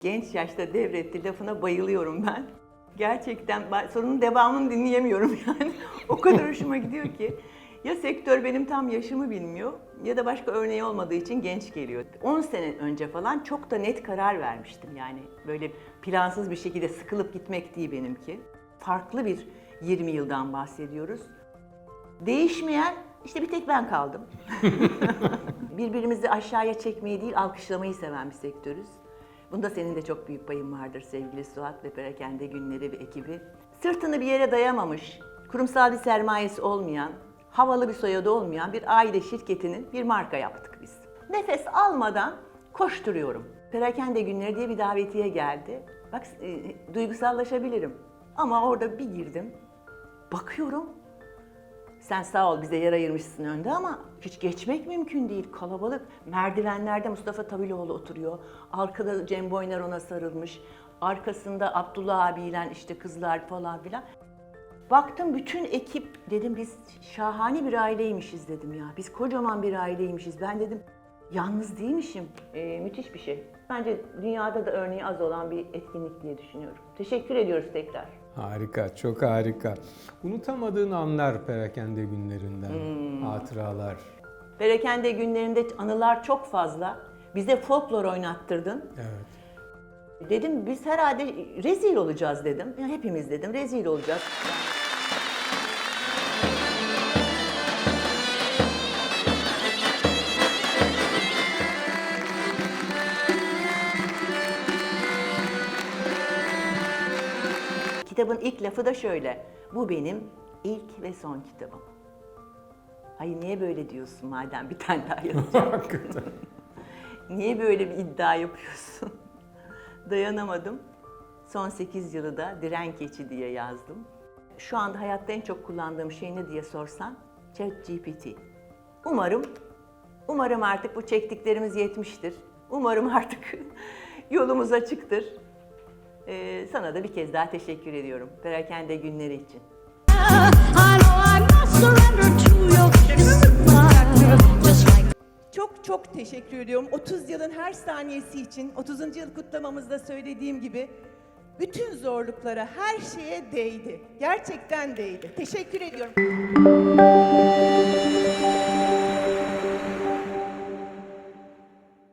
Genç yaşta devretti lafına bayılıyorum ben. Gerçekten sorunun devamını dinleyemiyorum yani. o kadar hoşuma gidiyor ki. Ya sektör benim tam yaşımı bilmiyor ya da başka örneği olmadığı için genç geliyor. 10 sene önce falan çok da net karar vermiştim yani. Böyle plansız bir şekilde sıkılıp gitmek değil benimki. Farklı bir 20 yıldan bahsediyoruz. Değişmeyen işte bir tek ben kaldım. Birbirimizi aşağıya çekmeyi değil alkışlamayı seven bir sektörüz. Bunda senin de çok büyük payın vardır sevgili Suat ve Perakende Günleri ve ekibi. Sırtını bir yere dayamamış, kurumsal bir sermayesi olmayan, havalı bir soyadı olmayan bir aile şirketinin bir marka yaptık biz. Nefes almadan koşturuyorum. Perakende Günleri diye bir davetiye geldi. Bak e, duygusallaşabilirim. Ama orada bir girdim. Bakıyorum sen sağ ol bize yer ayırmışsın önde ama hiç geçmek mümkün değil. Kalabalık. Merdivenlerde Mustafa Tabiloğlu oturuyor. Arkada Cem Boyner ona sarılmış. Arkasında Abdullah abiyle işte kızlar falan filan. Baktım bütün ekip dedim biz şahane bir aileymişiz dedim ya. Biz kocaman bir aileymişiz. Ben dedim yalnız değilmişim. Ee, müthiş bir şey. Bence dünyada da örneği az olan bir etkinlik diye düşünüyorum. Teşekkür ediyoruz tekrar. Harika, çok harika. Unutamadığın anlar perakende günlerinden, hatıralar. Perakende günlerinde anılar çok fazla. Bize folklor oynattırdın. Evet. Dedim biz herhalde rezil olacağız dedim. Ya hepimiz dedim rezil olacağız. Kitabın ilk lafı da şöyle. Bu benim ilk ve son kitabım. Ay niye böyle diyorsun madem bir tane daha. Hakikaten. Niye böyle bir iddia yapıyorsun? Dayanamadım. Son 8 yılı da diren keçi diye yazdım. Şu anda hayatta en çok kullandığım şey ne diye sorsan ChatGPT. Umarım, umarım artık bu çektiklerimiz yetmiştir. Umarım artık yolumuz açıktır. Ee, sana da bir kez daha teşekkür ediyorum. Perakende günleri için. Çok çok teşekkür ediyorum. 30 yılın her saniyesi için 30. yıl kutlamamızda söylediğim gibi bütün zorluklara, her şeye değdi. Gerçekten değdi. Teşekkür ediyorum.